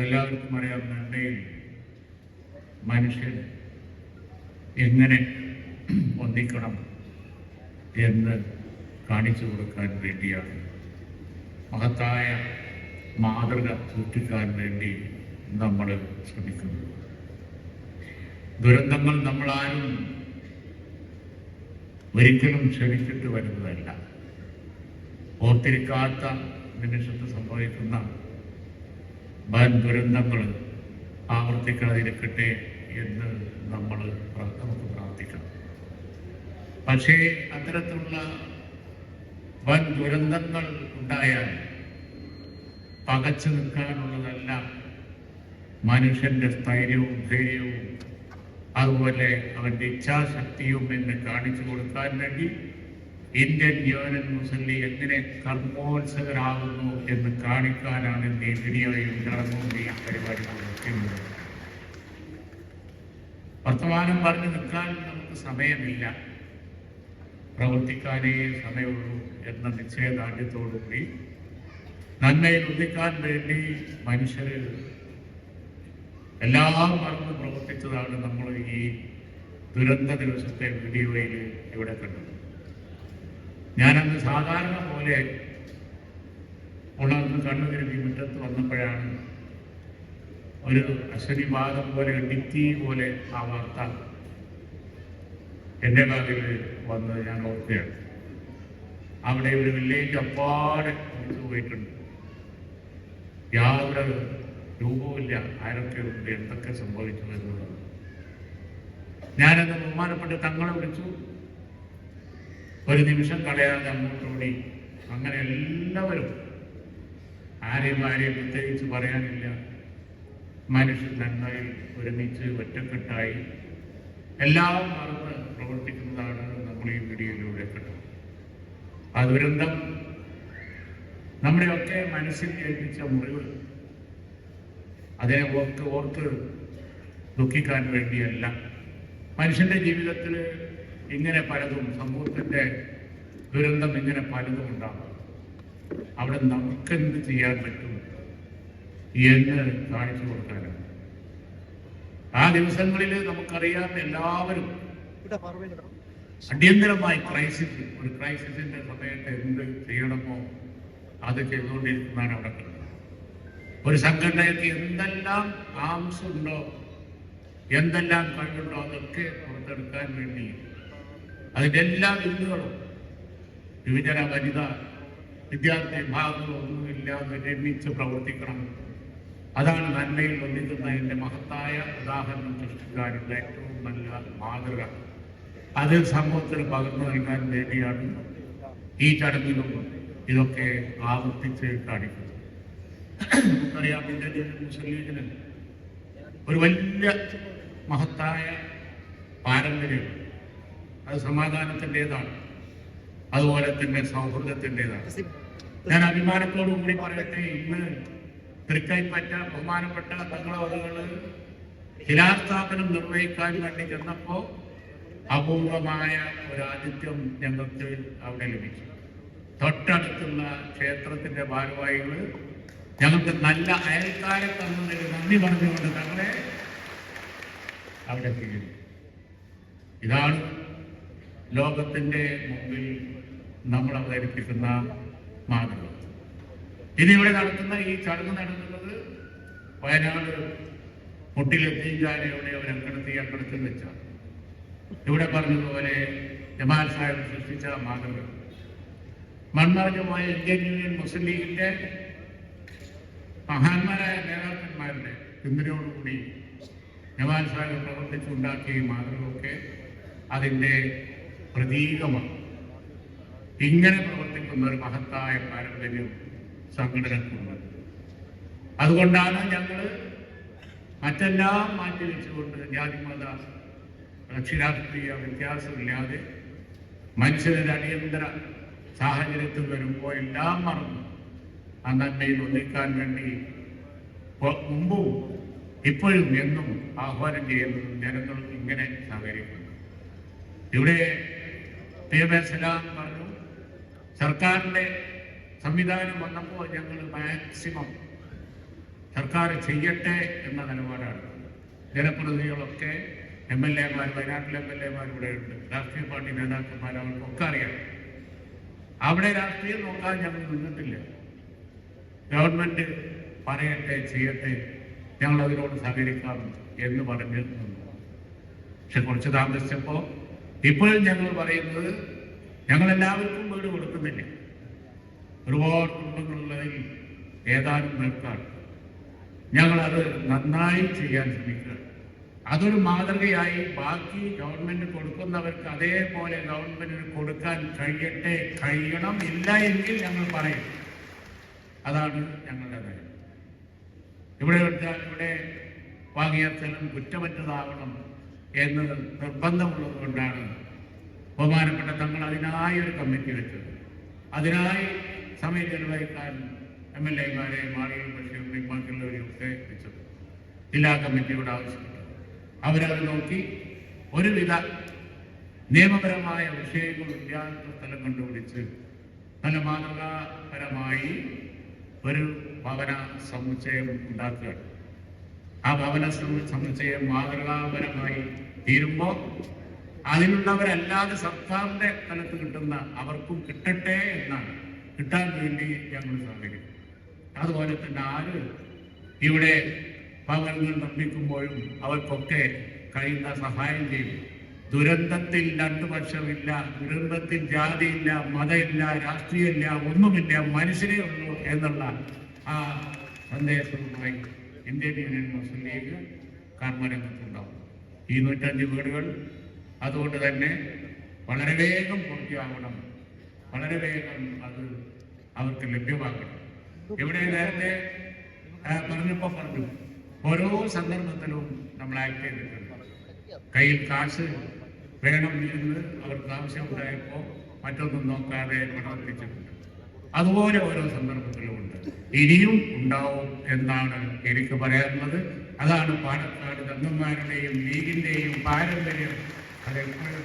എല്ലാവർക്കും അറിയാം നന്മയിൽ മനുഷ്യൻ എങ്ങനെ ഒന്നിക്കണം എന്ന് കാണിച്ചു കൊടുക്കാൻ വേണ്ടിയാണ്. മഹത്തായ മാതൃക സൃഷ്ടിക്കാൻ വേണ്ടി നമ്മൾ ശ്രമിക്കുന്നു ദുരന്തങ്ങൾ നമ്മളാരും ഒരിക്കലും ക്ഷണിച്ചിട്ട് വരുന്നതല്ല. ഓർത്തിരിക്കാത്ത നിമിഷത്ത് സംഭവിക്കുന്ന വൻ ദുരന്തങ്ങൾ ആവർത്തിക്കാതിരിക്കട്ടെ എന്ന് നമ്മൾ നമുക്ക് പ്രാർത്ഥിക്കണം. പക്ഷേ അത്തരത്തിലുള്ള വൻ ദുരന്തങ്ങൾ ഉണ്ടായാൽ പകച്ചു നിൽക്കാനുള്ളതല്ല മനുഷ്യന്റെ സ്ഥൈര്യവും ധൈര്യവും അതുപോലെ അവന്റെ ഇച്ഛാശക്തിയും എന്ന് കാണിച്ചു കൊടുക്കാൻ വേണ്ടി ഇന്ത്യൻ യൂണിയൻ മുസ്ലിം എങ്ങനെ കർമ്മോത്സവരാകുന്നു എന്ന് കാണിക്കാനാണ് വീഡിയോയും നടന്നും ഈ പരിപാടികൾ ലഭ്യമുള്ളത് വർത്തമാനം പറഞ്ഞു നിൽക്കാൻ നമുക്ക് സമയമില്ല. പ്രവർത്തിക്കാനേ സമയമുള്ളൂ എന്ന നിശ്ചയദാർഢ്യത്തോടുകൂടി നന്മയിൽ ഉദിക്കാൻ വേണ്ടി മനുഷ്യർ എല്ലാം മറന്ന് പ്രവർത്തിച്ചതാണ് നമ്മൾ ഈ ദുരന്ത ദിവസത്തെ വീഡിയോയിൽ ഇവിടെ കണ്ടത്. ഞാനന്ന് സാധാരണ പോലെ ഉണർന്ന് കണ്ണുകരുതി മുറ്റത്ത് വന്നപ്പോഴാണ് ഒരു അശ്വനിവാദം പോലെ ഡിത്തി പോലെ ആ വാർത്ത എന്റെ കാതിൽ വന്ന് ഞാൻ ഓർക്കുകയാണ്. അവിടെ ഒരു വില്ലേജ് അപ്പാടെ പോയിട്ടുണ്ട്. യാതൊരു രൂപവുമില്ല. ആരൊക്കെ ഉണ്ട്? എന്തൊക്കെ സംഭവിച്ചു എന്നുള്ളത്. ഞാനത് ബഹുമാനപ്പെട്ട് തങ്ങളെ വിളിച്ചു. ഒരു നിമിഷം കളയാതെ അങ്ങോട്ടോടി അങ്ങനെ എല്ലാവരും ആരെയും ആരെയും പ്രത്യേകിച്ച് പറയാനില്ല. മനുഷ്യൻ നന്നായി ഒരുമിച്ച് ഒറ്റക്കെട്ടായി എല്ലാം മറന്ന് പ്രവർത്തിക്കുന്നതാണ് നമ്മൾ ഈ വീഡിയോയിലൂടെ കണ്ടത്. ആ ദുരന്തം നമ്മുടെയൊക്കെ മനസ്സിൽ ഏൽപ്പിച്ച മുറിവ് അതിനെ ഓർത്ത് ഓർത്ത് ദുഃഖിക്കാൻ വേണ്ടിയല്ല. മനുഷ്യന്റെ ജീവിതത്തിൽ ഇങ്ങനെ പലതും സമൂഹത്തിന്റെ ദുരന്തം ഇങ്ങനെ പലതും ഉണ്ടാകും. അവിടെ നമുക്കെന്ത് ചെയ്യാൻ പറ്റും? എന്ന് കാണിച്ചു കൊടുക്കാനാണ്. ആ ദിവസങ്ങളിൽ നമുക്കറിയാം എല്ലാവരും അടിയന്തരമായി ക്രൈസിസ് ഒരു ക്രൈസിസിന്റെ സമയത്ത് എന്ത് ചെയ്യണമോ അത് ചെയ്തുകൊണ്ടിരിക്കുന്നതാണ് അവിടെ ഒരു സംഘടനയ്ക്ക് എന്തെല്ലാം ആംസുണ്ടോ എന്തെല്ലാം കഴിവുണ്ടോ അതൊക്കെ പുറത്തെടുക്കാൻ വേണ്ടി അതിന്റെ എല്ലാ ബില്ലുകളും യുവജന വനിത വിദ്യാർത്ഥി ഭാഗങ്ങളൊന്നുമില്ലാതെ രമിച്ച് പ്രവർത്തിക്കണം. അതാണ് നന്മയിൽ ഒന്നിക്കുന്നതിന്റെ മഹത്തായ ഉദാഹരണം സൃഷ്ടിക്കാനുള്ള ഏറ്റവും നല്ല മാതൃക. അത് സമൂഹത്തിന് പകർന്നു നൽകാൻ വേണ്ടിയാണ് ഈ ചടങ്ങിലും ഇതൊക്കെ ആവർത്തിച്ച് കാണിക്കുന്നത്. നമുക്കറിയാം ഇന്ത്യൻ ഒരു വലിയ മഹത്തായ പാരമ്പര്യം. അത് സമാധാനത്തിന്റെതാണ്. അതുപോലെ തന്നെ സൗഹൃദത്തിന്റെതാണ്. ഞാൻ അഭിമാനത്തോടു കൂടി പറയട്ടെ ഇന്ന് തൃക്കൈപ്പറ്റ ബഹുമാനപ്പെട്ട തങ്ങളോടുകൾ ശിലാസ്ഥാപനം നിർവഹിക്കാൻ വേണ്ടി ചെന്നപ്പോ അപൂർവമായ ഒരു ആതിഥ്യം ഞങ്ങൾക്ക് അവിടെ ലഭിച്ചു. തൊട്ടടുത്തുള്ള ക്ഷേത്രത്തിന്റെ ഭാരവാഹികൾ ഞങ്ങൾക്ക് നല്ല അയൽക്കാരെ തന്നതിന് നന്ദി പറഞ്ഞുകൊണ്ട് തങ്ങളെ അവിടെ എത്തിക്കുന്നു. ഇതാണ് ലോകത്തിന്റെ മുമ്പിൽ നമ്മൾ അവതരിപ്പിക്കുന്ന മാതൃക. ഇനി ഇവിടെ നടത്തുന്ന ഈ ചടങ്ങ് നടത്തുന്നത് വയനാട് മുട്ടിലെത്തിയാലയുടെ ഒരു അങ്കണത്തിൽ അങ്കണത്തിൽ വെച്ചാണ്. ഇവിടെ പറഞ്ഞതുപോലെ ജമാൽ സാഹിബ് സൃഷ്ടിച്ച മാതൃക. മൺമറഞ്ഞുമായ ഇന്ത്യൻ യൂണിയൻ മുസ്ലിം ലീഗിന്റെ മഹാന്മാരായ നേതാക്കന്മാരുടെ പിന്തുണയോടുകൂടി ജമാൽ സാഹിബ് പ്രവർത്തിച്ചുണ്ടാക്കിയ മാതൃകയൊക്കെ അതിന്റെ പ്രതീകമാണ്. ഇങ്ങനെ പ്രവർത്തിക്കുന്ന ഒരു മഹത്തായ പാരമ്പര്യം സംഘടനക്കുണ്ട്. അതുകൊണ്ടാണ് ഞങ്ങൾ മറ്റെല്ലാം മാറ്റി വെച്ചുകൊണ്ട് ജാതിമത രക്ഷിരാഷ്ട്രീയ വ്യത്യാസമില്ലാതെ മനുഷ്യരുടെ അടിയന്തര സാഹചര്യത്തിൽ വരുമ്പോൾ എല്ലാം മറന്നു. ആ നന്മയിൽ ഒന്നിക്കാൻ വേണ്ടി മുമ്പും ഇപ്പോഴും എന്നും ആഹ്വാനം ചെയ്യുന്നതും ജനങ്ങൾ ഇങ്ങനെ സഹകരിക്കുന്നു. ഇവിടെ പി സലാം പറഞ്ഞു. സർക്കാരിന്റെ സംവിധാനം വന്നപ്പോൾ ഞങ്ങൾ മാക്സിമം സർക്കാർ ചെയ്യട്ടെ എന്ന നിലപാടാണ്. ജനപ്രതിനിധികളൊക്കെ എം എൽ എമാർ വയനാട്ടിലെ എം എൽ എമാർ ഇവിടെ ഉണ്ട്. രാഷ്ട്രീയ പാർട്ടി നേതാക്കന്മാർ അവർക്കൊക്കെ അറിയാം. അവിടെ രാഷ്ട്രീയം നോക്കാൻ ഞങ്ങൾ നിന്നിട്ടില്ല. ഗവൺമെന്റ് പറയട്ടെ ചെയ്യട്ടെ ഞങ്ങൾ അതിനോട് സഹകരിക്കാം എന്ന് പറഞ്ഞ് പക്ഷെ കുറച്ച് താമസിച്ചപ്പോൾ ഇപ്പോഴും ഞങ്ങൾ പറയുന്നത് ഞങ്ങൾ എല്ലാവർക്കും വീട് കൊടുക്കുന്നില്ല? ഒരുപാട് കുടുംബങ്ങളുള്ളതിൽ ഏതാനും പേർക്കാണ് ഞങ്ങളത് നന്നായി ചെയ്യാൻ ശ്രമിക്കുക. അതൊരു മാതൃകയായി ബാക്കി ഗവൺമെന്റ് കൊടുക്കുന്നവർക്ക് അതേപോലെ ഗവൺമെന്റിന് കൊടുക്കാൻ കഴിയട്ടെ കഴിയണം ഇല്ല എങ്കിൽ ഞങ്ങൾ പറയും. അതാണ് ഞങ്ങളുടെ നയം. ഇവിടെ ഇവിടെ വാങ്ങിയ സ്ഥലം കുറ്റമറ്റതാവണം. എന്ന് നിർബന്ധമുള്ളത് കൊണ്ടാണ് ബഹുമാനപ്പെട്ട തങ്ങൾ അതിനായി ഒരു കമ്മിറ്റി വെച്ചത്. അതിനായി സമയം ചെലവഴിക്കാൻ എം എൽ എമാരെ മാളികൾ ബഷീറിനെയും ബാക്കിയുള്ളവരെയും ഒക്കെ വെച്ചത്. ജില്ലാ കമ്മിറ്റിയോട് ആവശ്യപ്പെട്ടു അവരത് നോക്കി ഒരുവിധ നിയമപരമായ വിഷയങ്ങൾ ഇല്ലാത്ത സ്ഥലം കണ്ടുപിടിച്ച് നല്ല മാതൃകാപരമായി ഒരു ഭവന സമുച്ചയം ഉണ്ടാക്കുകയാണ്. ആ ഭവന സമു- സമുച്ചയം മാതൃകാപരമായി തീരുമ്പോൾ അതിനുള്ളവരല്ലാതെ സർക്കാരിന്റെ തലത്ത് കിട്ടുന്ന അവർക്കും കിട്ടട്ടെ എന്നാണ്. കിട്ടാൻ വേണ്ടി ഞങ്ങൾ സാധിക്കും അതുപോലെ തന്നെ ആര് ഇവിടെ ഭവനങ്ങൾ നിർമ്മിക്കുമ്പോഴും അവർക്കൊക്കെ കഴിയുന്ന സഹായം ചെയ്യും. ദുരന്തത്തിൽ രണ്ടു പക്ഷമില്ല ദുരന്തത്തിൽ ജാതിയില്ല മതമില്ല രാഷ്ട്രീയമില്ല ഒന്നുമില്ല മനുഷ്യരേ ഉള്ളൂ എന്നുള്ള ആ സന്ദേശവുമായി ഇന്ത്യൻ യൂണിയൻ മുസ്ലിം ലീഗ് കർമ്മരംഗത്തുണ്ടാവും. ഈ നൂറ്റഞ്ച് വീടുകൾ അതുകൊണ്ട് തന്നെ വളരെ വേഗം പൂർത്തിയാകണം വളരെ വേഗം അത് അവർക്ക് ലഭ്യമാക്കണം ഇവിടെ നേരത്തെ പറഞ്ഞപ്പോൾ പറഞ്ഞപ്പോ പറഞ്ഞു. ഓരോ സന്ദർഭത്തിലും നമ്മൾ ആക്ട് ചെയ്തിട്ടുണ്ട്. കയ്യിൽ കാശ് വേണം എന്ന് അവർക്ക് ആവശ്യമുണ്ടായപ്പോൾ മറ്റൊന്നും നോക്കാതെ പ്രവർത്തിച്ചിട്ടുണ്ട്. അതുപോലെ ഓരോ സന്ദർഭത്തിലും ഉണ്ട്. ഇനിയും ഉണ്ടാവും എന്നാണ് എനിക്ക് പറയാനുള്ളത്. അതാണ് പാലക്കാട് തങ്ങന്മാരുടെയും ലീഗിന്റെയും പാരമ്പര്യം. അതെപ്പോഴും